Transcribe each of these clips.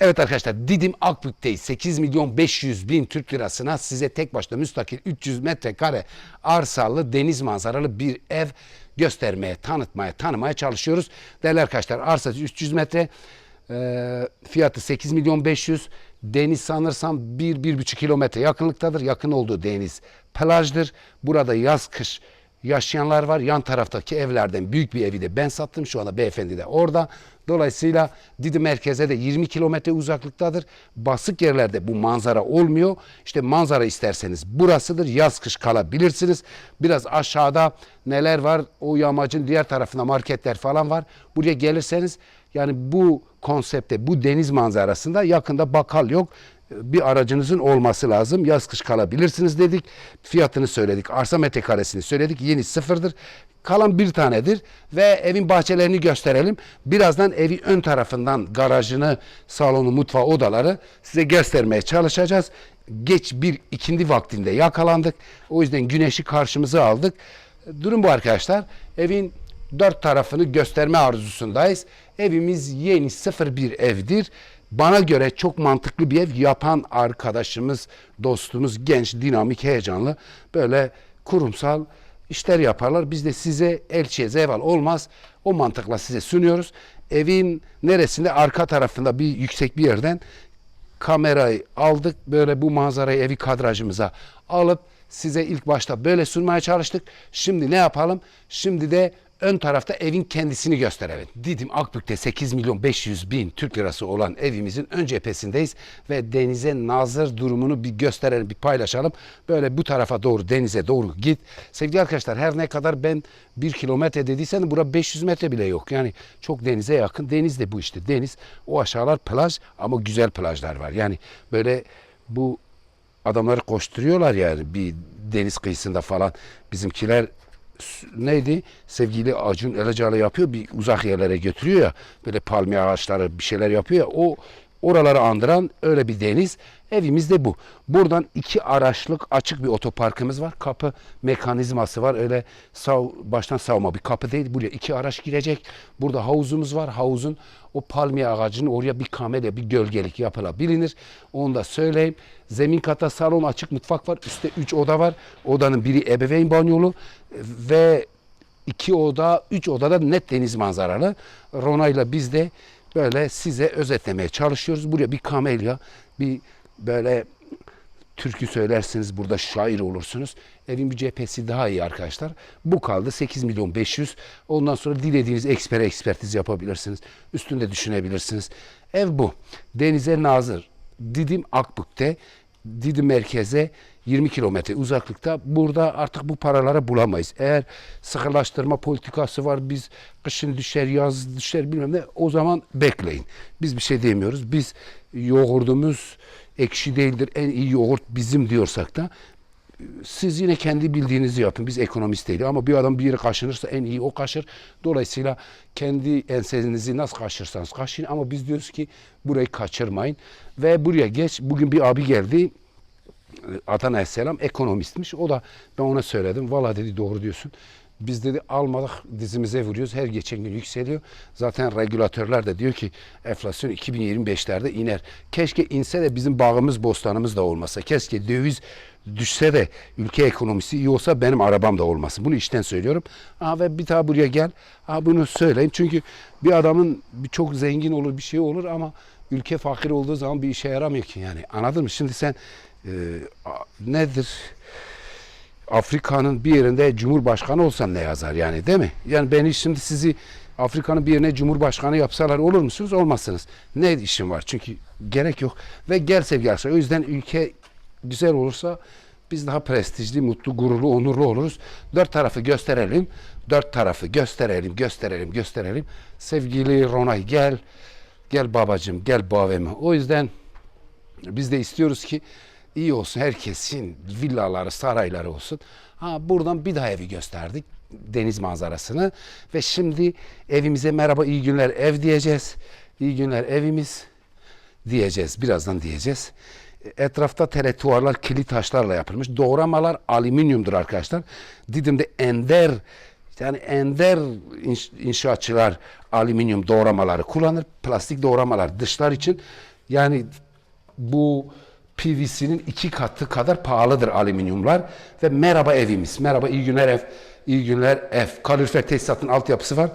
Evet arkadaşlar Didim Akbük'teyiz. 8 milyon 500 bin Türk lirasına size tek başına müstakil 300 metrekare arsalı deniz manzaralı bir ev göstermeye, tanıtmaya, tanımaya çalışıyoruz. Değerli arkadaşlar arsası 300 metre, e, fiyatı 8 milyon 500. Deniz sanırsam 1-1,5 kilometre yakınlıktadır. Yakın olduğu deniz plajdır. Burada yaz kış yaşayanlar var. Yan taraftaki evlerden büyük bir evi de ben sattım. Şu anda beyefendi de orada. Dolayısıyla Didim merkeze de 20 kilometre uzaklıktadır. Basık yerlerde bu manzara olmuyor. İşte manzara isterseniz burasıdır. Yaz kış kalabilirsiniz. Biraz aşağıda neler var? O yamacın diğer tarafında marketler falan var. Buraya gelirseniz yani bu konsepte, bu deniz manzarasında yakında bakkal yok bir aracınızın olması lazım. Yaz kış kalabilirsiniz dedik. Fiyatını söyledik. Arsa metrekaresini söyledik. Yeni sıfırdır. Kalan bir tanedir ve evin bahçelerini gösterelim. Birazdan evi ön tarafından garajını, salonu, mutfağı, odaları size göstermeye çalışacağız. Geç bir ikindi vaktinde yakalandık. O yüzden güneşi karşımıza aldık. Durum bu arkadaşlar. Evin dört tarafını gösterme arzusundayız. Evimiz yeni sıfır bir evdir. Bana göre çok mantıklı bir ev yapan arkadaşımız, dostumuz, genç, dinamik, heyecanlı böyle kurumsal işler yaparlar. Biz de size elçiye zeval olmaz. O mantıkla size sunuyoruz. Evin neresinde? Arka tarafında bir yüksek bir yerden kamerayı aldık. Böyle bu manzarayı evi kadrajımıza alıp size ilk başta böyle sunmaya çalıştık. Şimdi ne yapalım? Şimdi de ön tarafta evin kendisini gösterelim. Didim Akbük'te 8 milyon 500 bin Türk lirası olan evimizin ön cephesindeyiz ve denize nazır durumunu bir gösterelim, bir paylaşalım. Böyle bu tarafa doğru denize doğru git. Sevgili arkadaşlar her ne kadar ben bir kilometre dediysen de bura 500 metre bile yok. Yani çok denize yakın. Deniz de bu işte deniz. O aşağılar plaj ama güzel plajlar var. Yani böyle bu adamları koşturuyorlar yani bir deniz kıyısında falan. Bizimkiler neydi? Sevgili Acun Ilıcalı yapıyor. Bir uzak yerlere götürüyor ya. Böyle palmiye ağaçları bir şeyler yapıyor ya. O oraları andıran öyle bir deniz. Evimiz de bu. Buradan iki araçlık açık bir otoparkımız var. Kapı mekanizması var. Öyle sav, baştan savma bir kapı değil. Buraya iki araç girecek. Burada havuzumuz var. Havuzun o palmiye ağacının oraya bir kamera, bir gölgelik yapılabilir. Onu da söyleyeyim. Zemin kata salon, açık mutfak var. Üstte üç oda var. Odanın biri ebeveyn banyolu ve iki oda, üç odada net deniz manzaralı. Rona'yla biz de böyle size özetlemeye çalışıyoruz. Buraya bir kamelya, bir böyle türkü söylersiniz burada şair olursunuz. Evin bir cephesi daha iyi arkadaşlar. Bu kaldı 8 milyon 500. Ondan sonra dilediğiniz eksper ekspertiz yapabilirsiniz. Üstünde düşünebilirsiniz. Ev bu. Denize nazır. Didim Akbük'te Didim merkeze 20 kilometre uzaklıkta. Burada artık bu paraları bulamayız. Eğer sıkılaştırma politikası var, biz kışın düşer, yaz düşer bilmem ne o zaman bekleyin. Biz bir şey demiyoruz. Biz yoğurdumuz ekşi değildir, en iyi yoğurt bizim diyorsak da siz yine kendi bildiğinizi yapın. Biz ekonomist değiliz ama bir adam bir yeri kaşınırsa en iyi o kaşır. Dolayısıyla kendi ensenizi nasıl kaşırsanız kaşıyın ama biz diyoruz ki burayı kaçırmayın. Ve buraya geç. Bugün bir abi geldi. Adana'ya selam ekonomistmiş. O da ben ona söyledim. Valla dedi doğru diyorsun. Biz dedi almadık dizimize vuruyoruz. Her geçen gün yükseliyor. Zaten regülatörler de diyor ki enflasyon 2025'lerde iner. Keşke inse de bizim bağımız bostanımız da olmasa. Keşke döviz düşse de ülke ekonomisi iyi olsa benim arabam da olmasın. Bunu işten söylüyorum. Aa, ve bir daha buraya gel. Aa, bunu söyleyeyim. Çünkü bir adamın çok zengin olur bir şey olur ama ülke fakir olduğu zaman bir işe yaramıyor ki yani. Anladın mı? Şimdi sen e, nedir? Afrika'nın bir yerinde cumhurbaşkanı olsan ne yazar yani değil mi? Yani ben şimdi sizi Afrika'nın bir yerine cumhurbaşkanı yapsalar olur musunuz? Olmazsınız. Ne işim var? Çünkü gerek yok. Ve gel sevgili. O yüzden ülke güzel olursa biz daha prestijli, mutlu, gururlu, onurlu oluruz. Dört tarafı gösterelim. Dört tarafı gösterelim, gösterelim, gösterelim. Sevgili Ronay gel. Gel babacığım, gel AVM'e. O yüzden biz de istiyoruz ki iyi olsun herkesin villaları, sarayları olsun. Ha buradan bir daha evi gösterdik. Deniz manzarasını ve şimdi evimize merhaba iyi günler ev diyeceğiz. İyi günler evimiz diyeceğiz. Birazdan diyeceğiz. Etrafta teletuarlar kilit taşlarla yapılmış. Doğramalar alüminyumdur arkadaşlar. Didim'de ender yani ender inş- inşaatçılar alüminyum doğramaları kullanır. Plastik doğramalar dışlar için Yani bu PVC'nin iki katı kadar pahalıdır alüminyumlar. Ve merhaba evimiz. Merhaba iyi günler ev. İyi günler ev. Kalorifer tesisatın altyapısı var.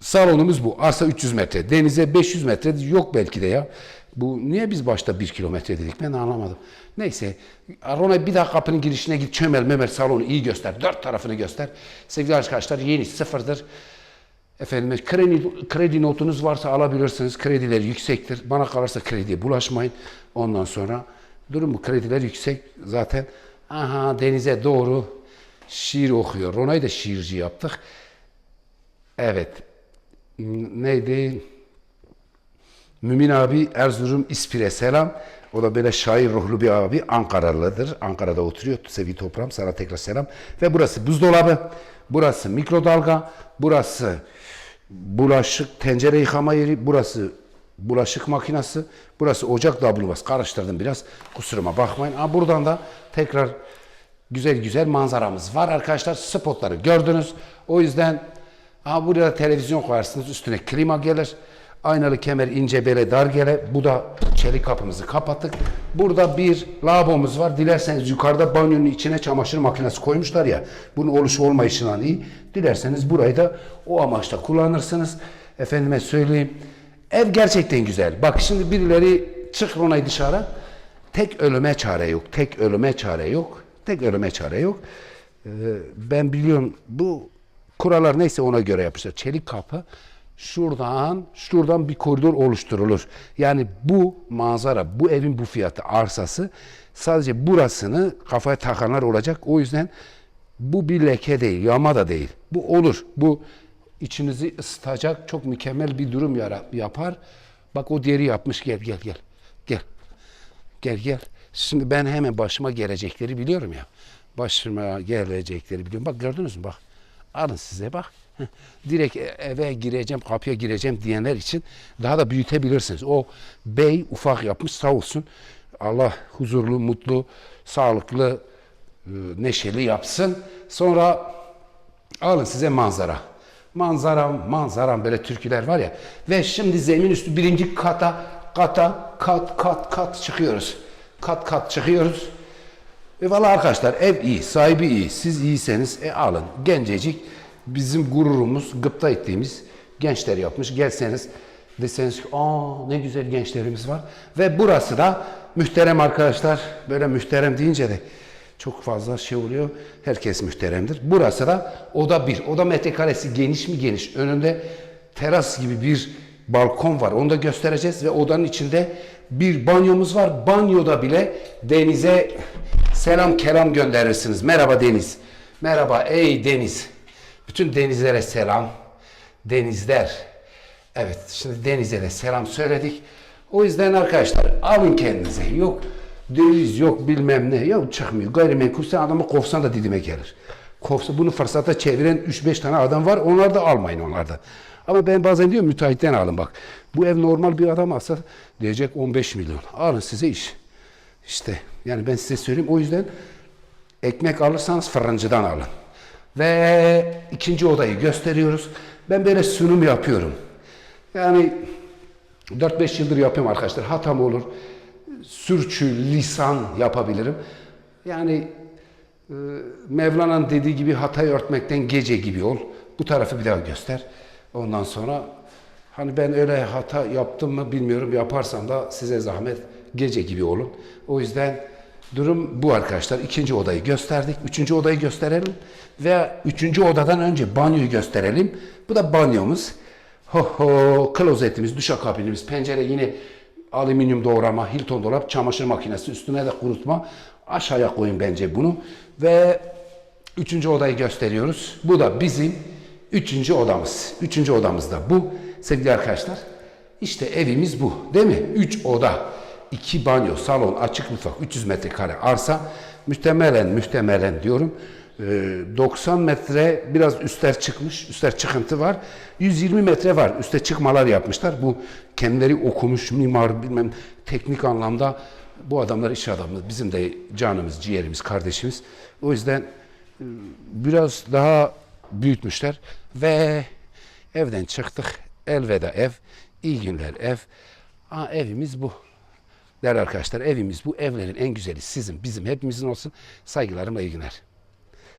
Salonumuz bu. Arsa 300 metre. Denize 500 metre. Yok belki de ya. Bu niye biz başta 1 kilometre dedik ben anlamadım. Neyse. Arona bir daha kapının girişine git çömel memel salonu iyi göster. Dört tarafını göster. Sevgili arkadaşlar yeni sıfırdır. Efendim kredi, kredi notunuz varsa alabilirsiniz. Krediler yüksektir. Bana kalırsa krediye bulaşmayın. Ondan sonra durum bu. Krediler yüksek. Zaten aha denize doğru şiir okuyor. Rona'yı da şiirci yaptık. Evet. Neydi? Mümin abi Erzurum İspir'e selam. O da böyle şair ruhlu bir abi. Ankaralıdır. Ankara'da oturuyor. Sevgili toprağım sana tekrar selam. Ve burası buzdolabı. Burası mikrodalga. Burası bulaşık tencere yıkama yeri. Burası bulaşık makinesi. Burası ocak dablumbaz. Karıştırdım biraz. Kusuruma bakmayın. Ama buradan da tekrar güzel güzel manzaramız var arkadaşlar. Spotları gördünüz. O yüzden ha buraya televizyon koyarsınız. Üstüne klima gelir. Aynalı kemer ince bele dar gele. Bu da çelik kapımızı kapattık. Burada bir lavabomuz var. Dilerseniz yukarıda banyonun içine çamaşır makinesi koymuşlar ya. Bunun oluşu olmayışından iyi. Dilerseniz burayı da o amaçla kullanırsınız. Efendime söyleyeyim. Ev gerçekten güzel. Bak şimdi birileri çık Ronay dışarı. Tek ölüme çare yok. Tek ölüme çare yok. Tek ölüme çare yok. Ee, ben biliyorum bu kurallar neyse ona göre yapmışlar. Çelik kapı şuradan şuradan bir koridor oluşturulur. Yani bu manzara, bu evin bu fiyatı, arsası sadece burasını kafaya takanlar olacak. O yüzden bu bir leke değil, yama da değil. Bu olur. Bu içinizi ısıtacak çok mükemmel bir durum yapar. Bak o diğeri yapmış. Gel gel gel. Gel. Gel gel. Şimdi ben hemen başıma gelecekleri biliyorum ya. Başıma gelecekleri biliyorum. Bak gördünüz mü bak. Alın size bak. Direkt e- eve gireceğim, kapıya gireceğim diyenler için daha da büyütebilirsiniz. O bey ufak yapmış sağ olsun. Allah huzurlu, mutlu, sağlıklı, e, neşeli yapsın. Sonra alın size manzara. Manzaram, manzaram böyle türküler var ya. Ve şimdi zemin üstü birinci kata, kata, kat, kat, kat çıkıyoruz. Kat, kat çıkıyoruz. E valla arkadaşlar ev iyi, sahibi iyi. Siz iyiyseniz e alın. Gencecik bizim gururumuz, gıpta ettiğimiz gençler yapmış. Gelseniz deseniz ki aa ne güzel gençlerimiz var. Ve burası da muhterem arkadaşlar. Böyle muhterem deyince de çok fazla şey oluyor. Herkes muhteremdir. Burası da oda bir. Oda metrekaresi geniş mi geniş. Önünde teras gibi bir balkon var. Onu da göstereceğiz ve odanın içinde bir banyomuz var. Banyoda bile denize selam kelam gönderirsiniz. Merhaba deniz. Merhaba ey deniz. Bütün denizlere selam. Denizler. Evet şimdi denize de selam söyledik. O yüzden arkadaşlar alın kendinize. Yok döviz yok bilmem ne. Yok çıkmıyor. Gayrimenkul sen adamı kovsan da didime gelir. Kovsa bunu fırsata çeviren 3-5 tane adam var. Onlar da almayın onlardan. Ama ben bazen diyorum müteahhitten alın bak. Bu ev normal bir adam alsa diyecek 15 milyon. Alın size iş. İşte yani ben size söyleyeyim. O yüzden ekmek alırsanız fırıncıdan alın. Ve ikinci odayı gösteriyoruz. Ben böyle sunum yapıyorum. Yani 4-5 yıldır yapıyorum arkadaşlar. Hatam olur. Sürçü, lisan yapabilirim. Yani e, Mevlana'nın dediği gibi hatayı örtmekten gece gibi ol. Bu tarafı bir daha göster. Ondan sonra hani ben öyle hata yaptım mı bilmiyorum. Yaparsam da size zahmet gece gibi olun. O yüzden durum bu arkadaşlar. İkinci odayı gösterdik. Üçüncü odayı gösterelim. Ve üçüncü odadan önce banyoyu gösterelim. Bu da banyomuz. Ho ho, klozetimiz, duşakabinimiz, pencere yine alüminyum doğrama, Hilton dolap, çamaşır makinesi, üstüne de kurutma. Aşağıya koyun bence bunu. Ve üçüncü odayı gösteriyoruz. Bu da bizim üçüncü odamız. Üçüncü odamız da bu. Sevgili arkadaşlar, işte evimiz bu. Değil mi? Üç oda, iki banyo, salon, açık mutfak, 300 metrekare arsa. Muhtemelen, muhtemelen diyorum. E, 90 metre biraz üstler çıkmış, üstler çıkıntı var. 120 metre var, üste çıkmalar yapmışlar. Bu kendileri okumuş, mimar bilmem teknik anlamda bu adamlar iş adamı. Bizim de canımız, ciğerimiz, kardeşimiz. O yüzden e, biraz daha büyütmüşler ve evden çıktık. Elveda ev, iyi günler ev. Aa, evimiz bu. Değerli arkadaşlar evimiz bu evlerin en güzeli sizin bizim hepimizin olsun. Saygılarımla iyi günler.